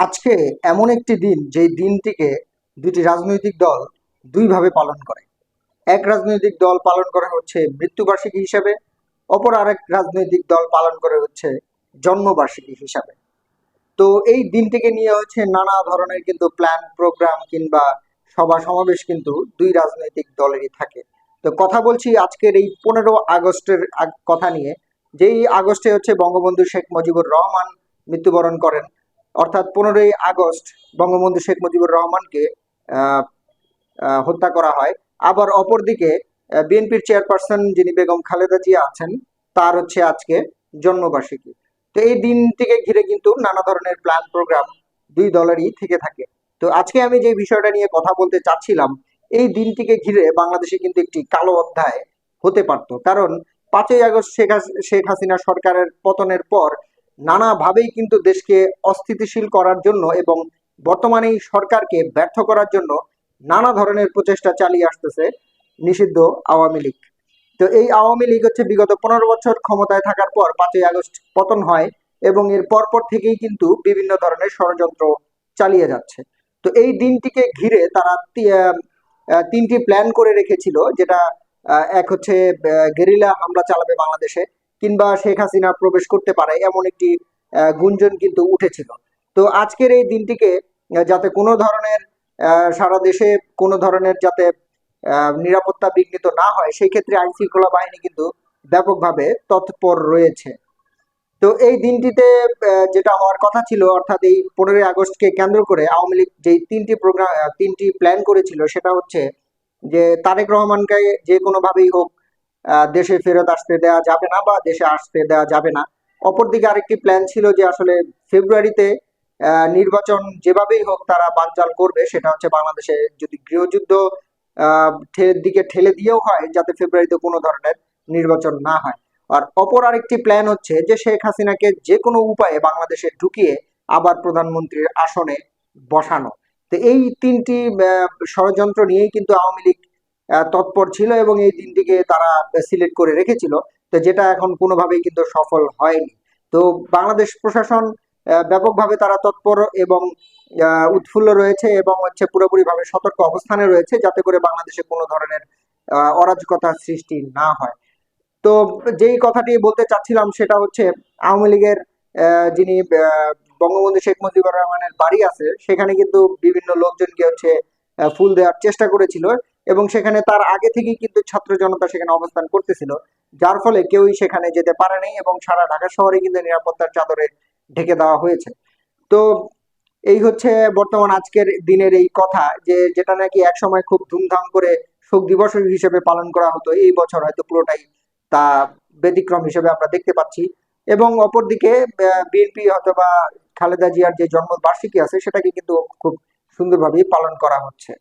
আজকে এমন একটি দিন, যেই দিনটিকে দুটি রাজনৈতিক দল দুইভাবে পালন করে। এক রাজনৈতিক দল পালন করে হচ্ছে মৃত্যুবার্ষিকী হিসাবে, অপর আরেক রাজনৈতিক দল পালন করে হচ্ছে জন্মবার্ষিকী হিসাবে। তো এই দিনটিকে নিয়ে হচ্ছে নানা ধরনের কিন্তু প্ল্যান প্রোগ্রাম কিংবা সভা সমাবেশ কিন্তু দুই রাজনৈতিক দলেরই থাকে। তো কথা বলছি আজকের এই পনেরো আগস্টের আগ- কথা নিয়ে। যেই আগস্টে হচ্ছে বঙ্গবন্ধু শেখ মুজিবুর রহমান মৃত্যুবরণ করেন অর্থাৎ পনেরোই আগস্ট বঙ্গবন্ধু শেখ মুজিবুর রহমানকে হত্যা করা হয়। আবার অপরদিকে বিএনপির চেয়ারপারসন যিনি বেগম খালেদা জিয়া আছেন, তার হচ্ছে আজকে জন্মবার্ষিকী। তো এই দিনটিকে ঘিরে কিন্তু নানা ধরনের প্ল্যান প্রোগ্রাম দুই দলেরই থেকে থাকে। তো আজকে আমি যে বিষয়টা নিয়ে কথা বলতে চাচ্ছিলাম, এই দিনটিকে ঘিরে বাংলাদেশে কিন্তু একটি কালো অধ্যায় হতে পারত। কারণ পাঁচই আগস্ট শেখ শেখ হাসিনা সরকারের পতনের পর নানাভাবেই কিন্তু দেশকে অস্থিতিশীল করার জন্য এবং বর্তমানে এই সরকারকে ব্যর্থ করার জন্য নানা ধরনের প্রচেষ্টা চালিয়ে আসতেছে নিষিদ্ধ আওয়ামী লীগ। তো এই আওয়ামী লীগ হচ্ছে বিগত পনেরো বছর ক্ষমতায় থাকার পর পাঁচই আগস্ট পতন হয় এবং এর পরপর থেকেই কিন্তু বিভিন্ন ধরনের ষড়যন্ত্র চালিয়ে যাচ্ছে। তো এই দিনটিকে ঘিরে তারা তিনটি প্ল্যান করে রেখেছিল, যেটা এক হচ্ছে গেরিলা হামলা চালাবে বাংলাদেশে কিংবা শেখ হাসিনা প্রবেশ করতে পারে, এমন একটি গুঞ্জন কিন্তু উঠেছিল। তো আজকের এই দিনটিকে যাতে কোনো ধরনের সারা দেশে কোনো ধরনের যাতে নিরাপত্তা বিঘ্নিত না হয়, সেই ক্ষেত্রে আইন শৃঙ্খলা বাহিনী কিন্তু ব্যাপকভাবে তৎপর রয়েছে। তো এই দিনটিতে যেটা হওয়ার কথা ছিল, অর্থাৎ এই পনেরোই আগস্টকে কেন্দ্র করে আওয়ামী লীগ যেই তিনটি প্রোগ্রাম তিনটি প্ল্যান করেছিল, সেটা হচ্ছে যে তারেক রহমানকে যে কোনোভাবেই হোক দেশে ফেরত আসতে দেওয়া যাবে না বা দেশে আসতে দেওয়া যাবে না। অপরদিকে আরেকটি প্ল্যান ছিল যে আসলে ফেব্রুয়ারিতে নির্বাচন যেভাবেই হোক তারা বানচাল করবে, সেটা হচ্ছে বাংলাদেশে যদি গৃহযুদ্ধ দিকে ঠেলে দিয়েও হয়, যাতে ফেব্রুয়ারিতে কোনো ধরনের নির্বাচন না হয়। আর অপর আরেকটি প্ল্যান হচ্ছে যে শেখ হাসিনাকে যে কোনো উপায়ে বাংলাদেশে ঢুকিয়ে আবার প্রধানমন্ত্রীর আসনে বসানো। তো এই তিনটি ষড়যন্ত্র নিয়েই কিন্তু আওয়ামী লীগ তৎপর ছিল এবং এই দিনটিকে তারা সিলেক্ট করে রেখেছিল। তো যেটা এখন কোনোভাবেই কিন্তু সফল হয়নি। তো বাংলাদেশ প্রশাসন ব্যাপকভাবে তারা তৎপর এবং উৎফুল্ল রয়েছে এবং হচ্ছে পুরোপুরিভাবে সতর্ক অবস্থানে রয়েছে যাতে করে বাংলাদেশে কোনো ধরনের অরাজকতার সৃষ্টি না হয়। তো যেই কথাটি বলতে চাচ্ছিলাম সেটা হচ্ছে আওয়ামী লীগের যিনি বঙ্গবন্ধু শেখ মুজিবুর রহমানের বাড়ি আছে, সেখানে কিন্তু বিভিন্ন লোকজনকে হচ্ছে ফুল দেওয়ার চেষ্টা করেছিল। এবং সেখানে তার আগে থেকেই কিন্তু ছাত্র জনতা সেখানে অবস্থান করতেছিল, যার ফলে কেউই সেখানে যেতে পারে নাই এবং সারা ঢাকা শহরে কিন্তু নিরাপত্তার চাদরে ঢেকে দেওয়া হয়েছে। তো এই হচ্ছে বর্তমান আজকের দিনের এই কথা যে, যেটা নাকি একসময় খুব ধুমধাম করে শোক দিবস হিসেবে পালন করা হতো, এই বছর হয়তো পুরোটাই তা ব্যতিক্রম হিসেবে আমরা দেখতে পাচ্ছি। এবং অপরদিকে বিএনপি অথবা খালেদা জিয়ার যে জন্মবার্ষিকী আছে, সেটাকে কিন্তু খুব সুন্দরভাবেই পালন করা হচ্ছে।